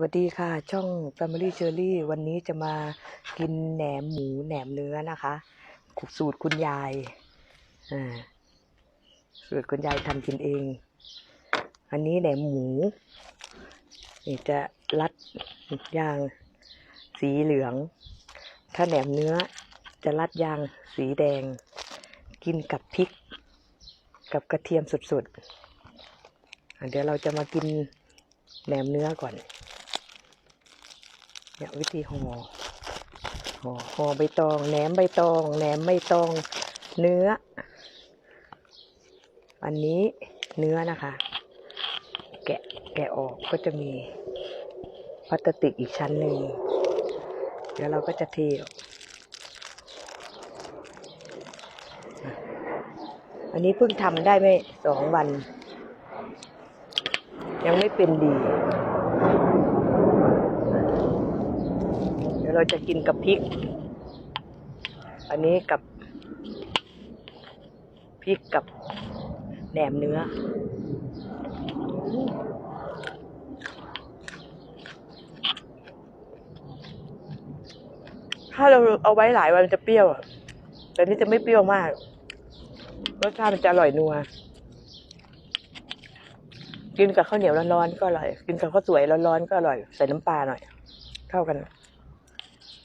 วัสดีค่ะ ช่อง Family Cherry วันนี้จะมากินแหนมหมูแหนมเนื้อนะคะสูตรคุณยายอ่าสูตรคุณยายทำกินเอง อันนี้แหนมหมูนี่จะรัดย่างสีเหลือง ถ้าแหนมเนื้อจะรัดย่างสีแดง กินกับพริก กับกระเทียมสดๆอะเดี๋ยวเราจะมากินแหนมเนื้อก่อน เนี่ยวิธีห่อห่อห่อใบตองแหนมใบตองแหนมใบตองเนื้อ อันนี้เนื้อนะคะ แกะแกะออกก็จะมีพลาสติกอีกชั้นหนึ่งเดี๋ยวเราก็จะเทอันนี้เพิ่งทำได้ไม่สองวัน ยังไม่เป็นดี เราจะกินกับพริก อันนี้กับพริกกับแหนมเนื้อ ถ้าเราเอาไว้หลายวันมันจะเปรี้ยว แต่นี่จะไม่เปรี้ยวมาก รสชาติมันจะอร่อยนัว กินกับข้าวเหนียวร้อนๆก็อร่อย กินกับข้าวสวยร้อนๆก็อร่อย ใส่น้ำปลาหน่อย เข้ากัน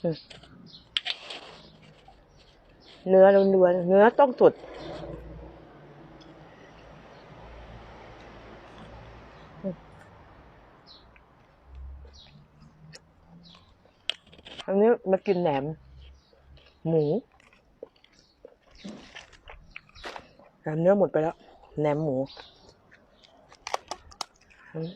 เนื้อล้วนๆเนื้อต้องสดอันนี้มากินแหนม หมูแหนมเนื้อหมดไปแล้ว แหนมหมูอืม